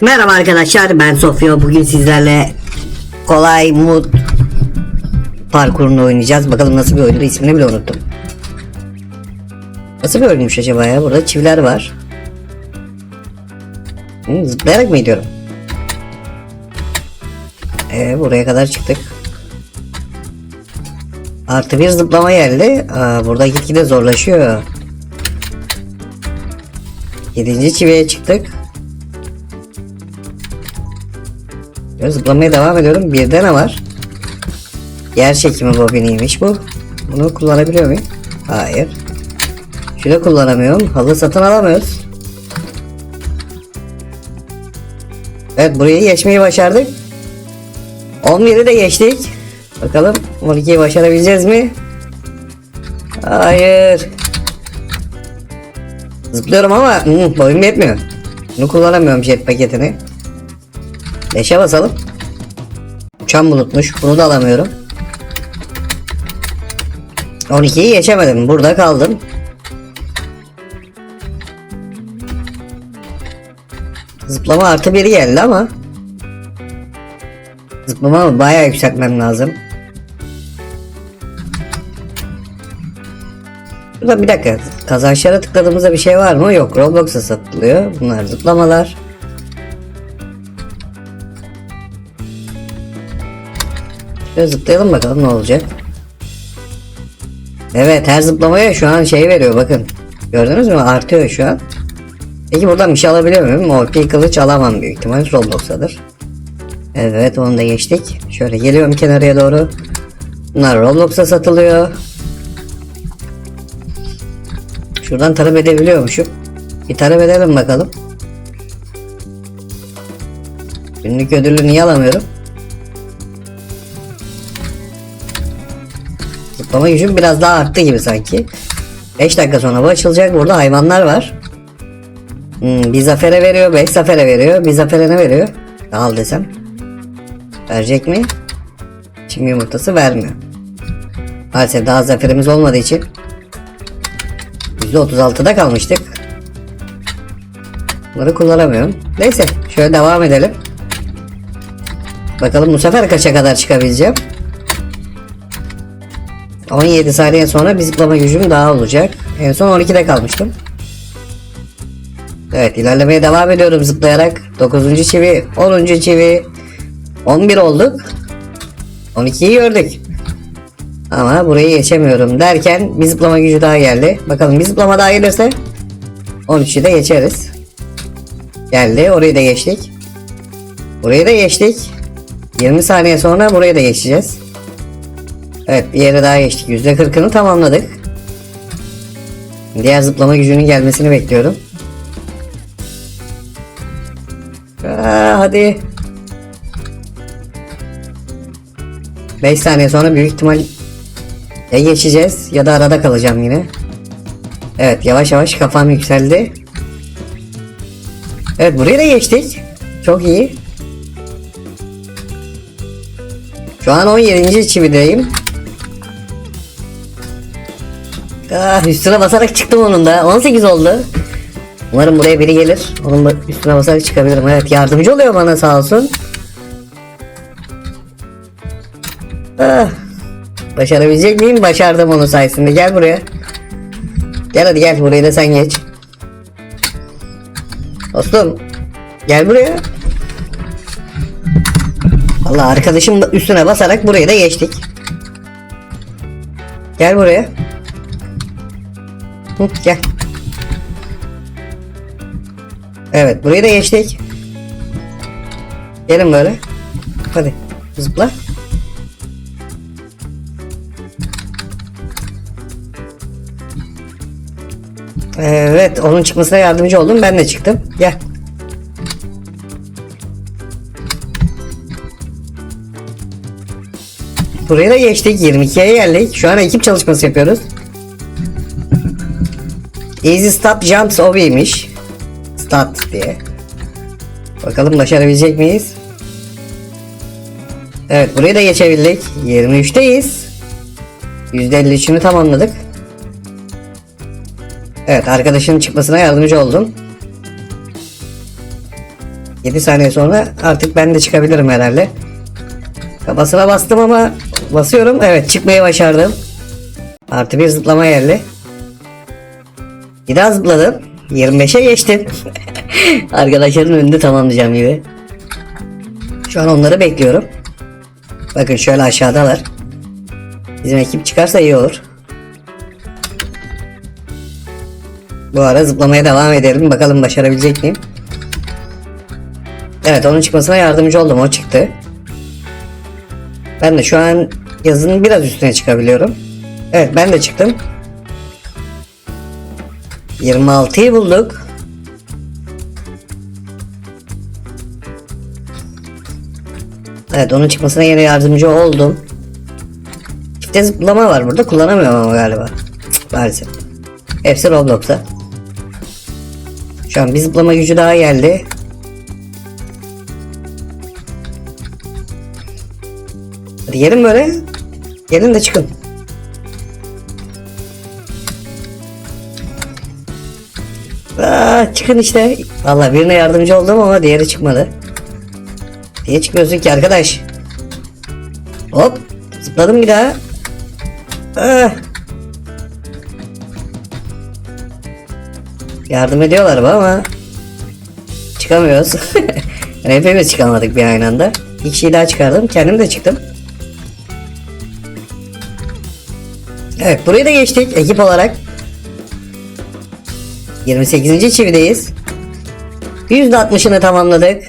Merhaba arkadaşlar ben Sofya bugün sizlerle kolay mut parkurunu oynayacağız. Bakalım nasıl bir oyundu ismini bile unuttum. Nasıl bir oyunmuş acaba ya? Burada çiviler var. Hı, Zıplayarak mı gidiyorum? Ee, buraya kadar çıktık. Artı bir zıplama geldi. Aa, burada gitgide zorlaşıyor. Yedinci çiviye çıktık Zıplamaya devam ediyorum. Birde ne var? Yer çekimi bobiniymiş bu. Bunu kullanabiliyor muyum? Hayır. Şunu kullanamıyorum. Halı satın alamıyoruz. Evet burayı geçmeyi başardık. 11'i de geçtik. Bakalım 12'yi başarabileceğiz mi? Hayır. Zıplıyorum ama hı, boyum yetmiyor. Bunu kullanamıyorum jet paketini. 5'e basalım. Uçan bulutmuş. Bunu da alamıyorum. 12'yi geçemedim. Burada kaldım. Zıplama artı biri geldi ama Zıplama bayağı yükseltmem lazım. Burada bir dakika. Kazançlara tıkladığımızda bir şey var mı? Yok. Roblox'a satılıyor. Bunlar zıplamalar. Şöyle zıplayalım bakalım ne olacak. Evet her zıplamaya şu an şey veriyor bakın. Gördünüz mü artıyor şu an. Peki buradan bir şey alabiliyor muyum? OP kılıç alamam büyük ihtimal Roblox'tadır. Evet onu da geçtik. Şöyle geliyorum kenarıya doğru. Bunlar Roblox'a satılıyor. Şuradan talep edebiliyormuşum. Bir talep edelim bakalım. Günlük ödülü niye alamıyorum? Zıplama gücüm biraz daha arttı gibi sanki. 5 dakika sonra bu açılacak. Burada hayvanlar var. Hmm, bir zafere veriyor, 5 zafere veriyor. Bir zafere ne veriyor? Al desem. Verecek mi? Çim yumurtası vermiyor. Maalesef daha zaferimiz olmadığı için %36'da kalmıştık. Bunları kullanamıyorum. Neyse şöyle devam edelim. Bakalım bu sefer kaça kadar çıkabileceğim. 17 saniye sonra bir zıplama gücüm daha olacak. En son 12'de kalmıştım. Evet ilerlemeye devam ediyorum zıplayarak. 9. çivi, 10. çivi, 11 olduk. 12'yi gördük. Ama burayı geçemiyorum derken bir zıplama gücü daha geldi. Bakalım bir zıplama daha gelirse 13'ü de geçeriz. Geldi orayı da geçtik. Burayı da geçtik. 20 saniye sonra burayı da geçeceğiz. Evet bir yere daha geçtik. %40'ını tamamladık. Diğer zıplama gücünün gelmesini bekliyorum. Aa, hadi. 5 saniye sonra büyük ihtimal ya geçeceğiz ya da arada kalacağım yine. Evet yavaş yavaş kafam yükseldi. Evet burayı da geçtik. Çok iyi. Şu an 17. çivideyim. Ah, üstüne basarak çıktım onun da. 18 oldu. Umarım buraya biri gelir. Onun da üstüne basarak çıkabilirim. Evet yardımcı oluyor bana sağ olsun. Ah, başarabilecek miyim? Başardım onun sayesinde. Gel buraya. Gel hadi gel. Burayı da sen geç. Dostum. Gel buraya. Allah arkadaşım da üstüne basarak burayı da geçtik. Gel buraya. Gel. Evet burayı da geçtik. Gelin böyle. Hadi zıpla. Evet onun çıkmasına yardımcı oldum ben de çıktım. Gel. Buraya da geçtik 22'ye geldik. Şu an ekip çalışması yapıyoruz. Easy Stop Jumps OB'ymiş. Stat diye. Bakalım başarabilecek miyiz? Evet burayı da geçebildik. 23'teyiz. %53'ünü tamamladık. Evet arkadaşının çıkmasına yardımcı oldum. 7 saniye sonra artık ben de çıkabilirim herhalde. Kafasına bastım ama basıyorum. Evet çıkmayı başardım. Artı bir zıplama geldi. Daha zıpladım. 25'e geçtim. Arkadaşların önünde tamamlayacağım gibi. Şu an onları bekliyorum. Bakın şöyle aşağıdalar. Bizim ekip çıkarsa iyi olur. Bu ara zıplamaya devam edelim. Bakalım başarabilecek miyim? Evet onun çıkmasına yardımcı oldum. O çıktı. Ben de şu an yazının biraz üstüne çıkabiliyorum. Evet ben de çıktım. 26'yı bulduk. Evet onun çıkmasına yine yardımcı oldum. Çifte zıplama var burada kullanamıyorum ama galiba. Maalesef. Hepsi Roblox'ta. Şu an bir zıplama gücü daha geldi. Hadi gelin böyle. Gelin de çıkın. Aa, çıkın işte. Vallahi birine yardımcı oldum ama diğeri çıkmadı. Niye çıkmıyorsun ki arkadaş? Hop. Zıpladım bir daha. Ah. Yardım ediyorlar bana ama çıkamıyoruz. yani hepimiz çıkamadık bir aynı anda. Bir kişiyi daha çıkardım. Kendim de çıktım. Evet burayı da geçtik ekip olarak. 28. çivideyiz. %60'ını tamamladık.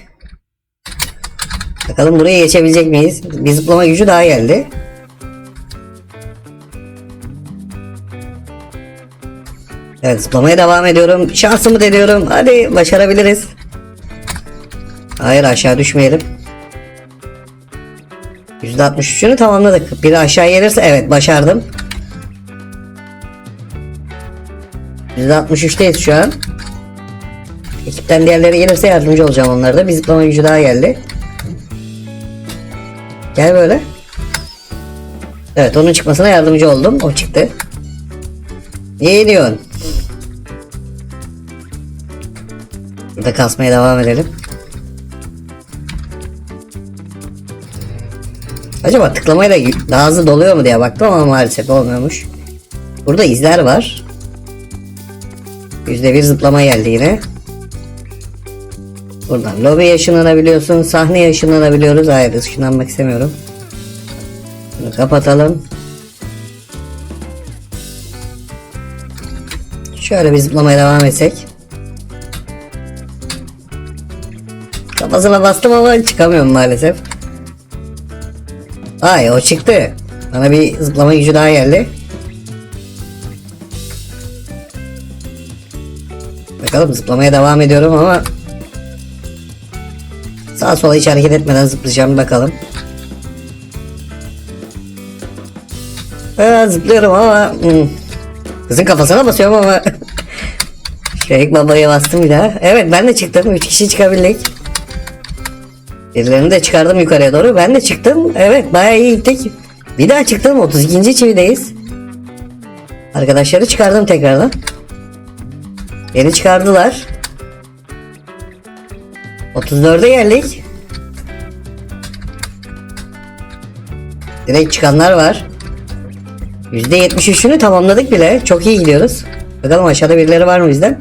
Bakalım buraya geçebilecek miyiz? Bir zıplama gücü daha geldi. Evet zıplamaya devam ediyorum. Şansımı deniyorum. Hadi başarabiliriz. Hayır aşağı düşmeyelim. %63'ünü tamamladık. Biri aşağı gelirse evet başardım. %63'teyiz şu an. Ekipten diğerleri gelirse yardımcı olacağım onlara da. Bir zıplama gücü daha geldi. Gel böyle. Evet onun çıkmasına yardımcı oldum. O çıktı. Niye iniyorsun? Burada kasmaya devam edelim. Acaba tıklamayla daha hızlı doluyor mu diye baktım ama maalesef olmuyormuş. Burada izler var. %1 zıplama geldi yine. Buradan lobiye ışınlanabiliyorsun. Sahneye ışınlanabiliyoruz. Hayır ışınlanmak istemiyorum. Bunu kapatalım. Şöyle bir zıplamaya devam etsek. Kafasına bastım ama çıkamıyorum maalesef. Ay o çıktı. Bana bir zıplama gücü daha geldi. Bakalım zıplamaya devam ediyorum ama Sağa sola hiç hareket etmeden zıplayacağım bakalım. Aa, zıplıyorum ama. Kızın kafasına basıyorum ama Şerek babaya bastım bir daha. Evet ben de çıktım. 3 kişi çıkabildik. Birilerini de çıkardım yukarıya doğru. Ben de çıktım. Evet bayağı iyi gittik. Bir daha çıktım. 32. çivideyiz. Arkadaşları çıkardım tekrardan. Beni çıkardılar. 34'e geldik. Direkt çıkanlar var. %73'ünü tamamladık bile. Çok iyi gidiyoruz. Bakalım aşağıda birileri var mı bizden?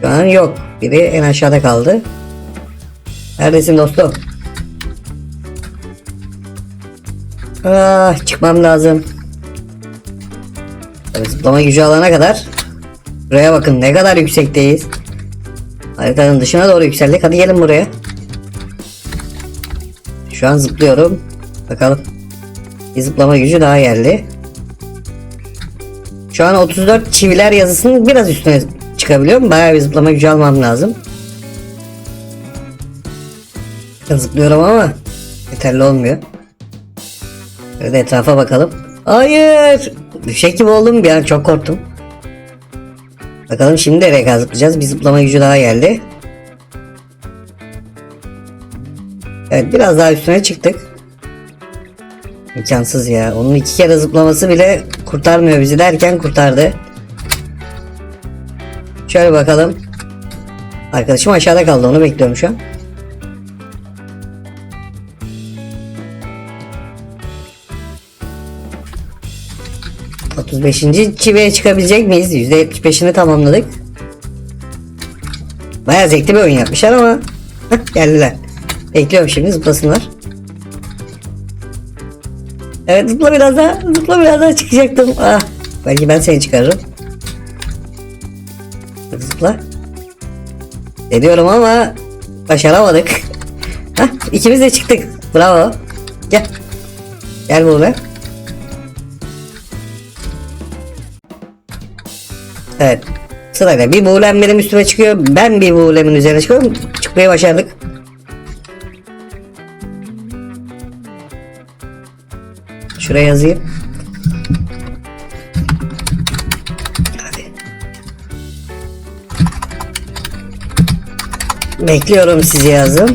Şu an yok. Biri en aşağıda kaldı. Neredesin dostum? Ah, çıkmam lazım. Tabii zıplama gücü alana kadar. Buraya bakın ne kadar yüksekteyiz. Haritanın dışına doğru yükseldik. Hadi gelin buraya. Şu an zıplıyorum. Bakalım. Bir zıplama gücü daha geldi. Şu an 34 çiviler yazısının biraz üstüne çıkabiliyorum. Bayağı bir zıplama gücü almam lazım. Zıplıyorum ama yeterli olmuyor. Böyle etrafa bakalım. Hayır. Düşecek gibi oldum bir an çok korktum. Bakalım şimdi nereye kadar zıplayacağız. Bir zıplama gücü daha geldi. Evet biraz daha üstüne çıktık. İmkansız ya. Onun iki kere zıplaması bile kurtarmıyor bizi derken kurtardı. Şöyle bakalım. Arkadaşım aşağıda kaldı onu bekliyorum şu an. ...35. çiveye çıkabilecek miyiz? %75'ini tamamladık. Bayağı zevkli bir oyun yapmışlar ama... Geldiler. Bekliyorum şimdi zıplasınlar. Evet zıpla biraz daha. Zıpla biraz daha çıkacaktım. Ah, belki ben seni çıkarırım. Zıpla. Deniyorum ama başaramadık. Hah, ikimiz de çıktık. Bravo. Gel. Gel buraya. Evet. Sırayla bir buğulem benim üstüme çıkıyor. Ben bir buğulemin üzerine çıkıyorum. Çıkmayı başardık. Şuraya yazayım. Hadi. Bekliyorum sizi yazdım.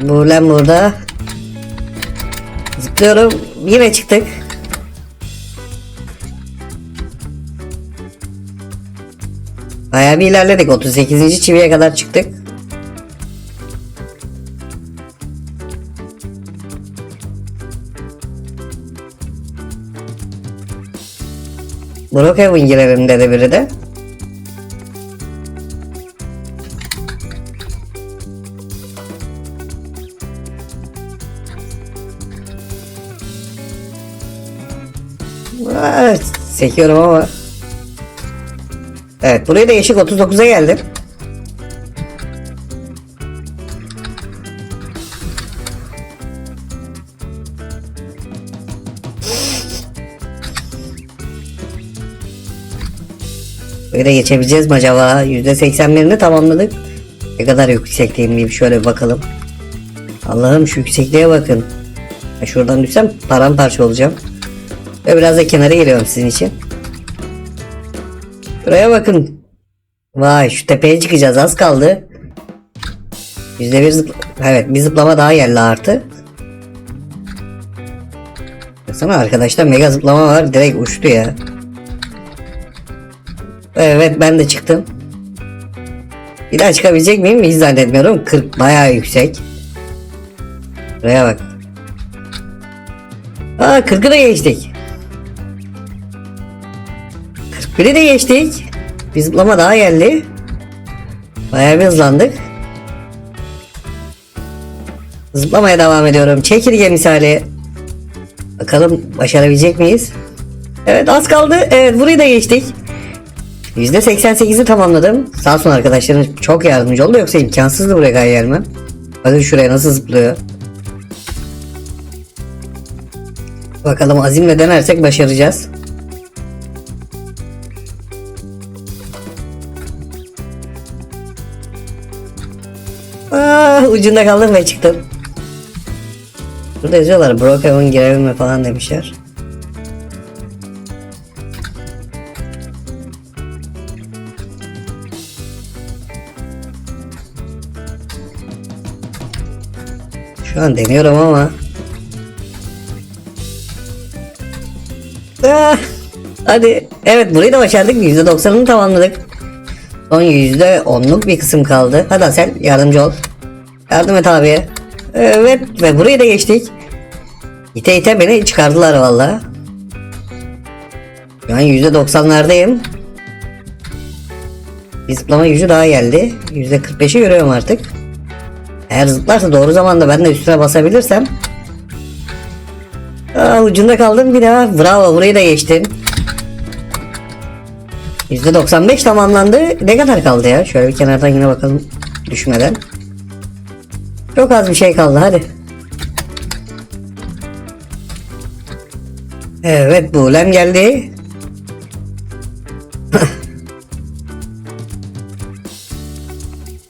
Buğulem burada. Zıplıyorum. Yine çıktık. Bayağı bir ilerledik. 38. çiviye kadar çıktık. Brookhaven girelim dedi biri de. Evet, sekiyorum ama. Evet, buraya da yeşil 39'a geldim. Böyle geçebileceğiz mi acaba? %81'ini tamamladık. Ne kadar yüksekteyim bir şöyle bir bakalım. Allah'ım şu yüksekliğe bakın. Şuradan düşsem paramparça olacağım. Ve biraz da kenara geliyorum sizin için. Buraya bakın. Vay şu tepeye çıkacağız az kaldı. Yüzde bir zıpl Evet bir zıplama daha geldi artı. Baksana arkadaşlar mega zıplama var direkt uçtu ya. Evet ben de çıktım. Bir daha çıkabilecek miyim? Hiç zannetmiyorum. 40 bayağı yüksek. Buraya bak. Aa 40'ı da geçtik. 41'i de geçtik. Bir zıplama daha geldi. Bayağı bir hızlandık. Zıplamaya devam ediyorum. Çekirge misali. Bakalım başarabilecek miyiz? Evet az kaldı. Evet burayı da geçtik. %88'i tamamladım. Sağ olsun arkadaşlarım çok yardımcı oldu yoksa imkansızdı buraya kadar gelmem. Bakın şuraya nasıl zıplıyor. Bakalım azimle denersek başaracağız. Ucunda kaldım ve çıktım. Burada yazıyorlar Brookhaven girelim mi falan demişler. Şu an deniyorum ama. Ah, hadi. Evet burayı da başardık. %90'ını tamamladık. Son %10'luk bir kısım kaldı. Hadi sen yardımcı ol. Yardım et abiye. Evet ve burayı da geçtik. İte ite beni çıkardılar valla. Şu an %90'lardayım. Bir zıplama gücü daha geldi. %45'i görüyorum artık. Eğer zıplarsa doğru zamanda ben de üstüne basabilirsem. Aa, ucunda kaldım bir daha. Bravo burayı da geçtim. %95 tamamlandı. Ne kadar kaldı ya? Şöyle bir kenardan yine bakalım düşmeden. Çok az bir şey kaldı hadi. Evet buğulem geldi.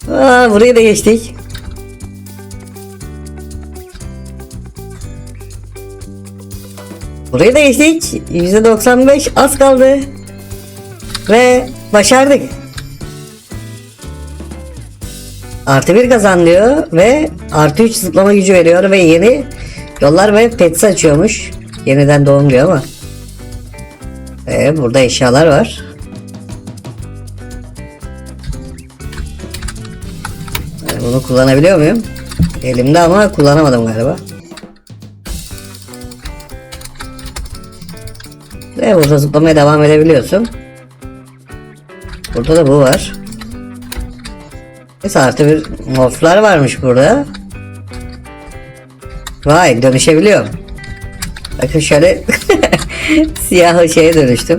Aa, burayı da geçtik. Burayı da geçtik. %95 az kaldı. Ve başardık. Artı bir kazan diyor ve artı 3 zıplama gücü veriyor ve yeni yollar ve pets açıyormuş. Yeniden doğum diyor ama. Ee, burada eşyalar var. Bunu kullanabiliyor muyum? Elimde ama kullanamadım galiba. Ve burada zıplamaya devam edebiliyorsun. Burada da bu var. Neyse artı bir morflar varmış burada. Vay dönüşebiliyorum. Bakın şöyle siyah şeye dönüştüm.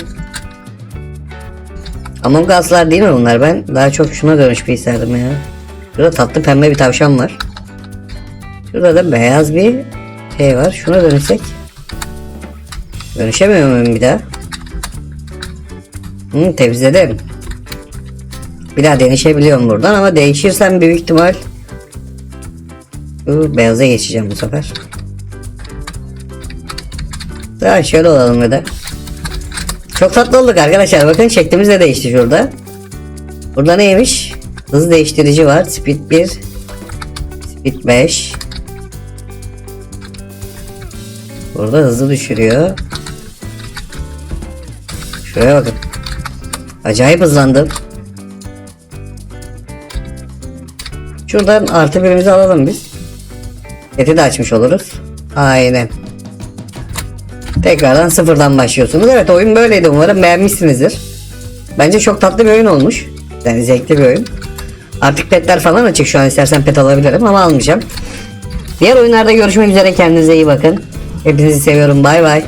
Among Us'lar değil mi bunlar? Ben daha çok şuna dönüşmeyi isterdim ya. Şurada tatlı pembe bir tavşan var. Şurada da beyaz bir şey var. Şuna dönüşsek. Dönüşemiyor muyum bir daha? Hı, temizledim. Bir daha değişebiliyorum buradan ama değişirsem büyük ihtimal bu beyaza geçeceğim bu sefer. Daha şöyle olalım bir de. Çok tatlı olduk arkadaşlar. Bakın şeklimiz de değişti şurada. Burada neymiş? Hız değiştirici var. Speed 1. Speed 5. Burada hızı düşürüyor. Şuraya bakın. Acayip hızlandım. Şuradan artı birimizi alalım biz. Seti de açmış oluruz. Aynen. Tekrardan sıfırdan başlıyorsunuz. Evet oyun böyleydi umarım beğenmişsinizdir. Bence çok tatlı bir oyun olmuş. Yani zevkli bir oyun. Artık petler falan açık şu an istersen pet alabilirim ama almayacağım. Diğer oyunlarda görüşmek üzere kendinize iyi bakın. Hepinizi seviyorum bay bay.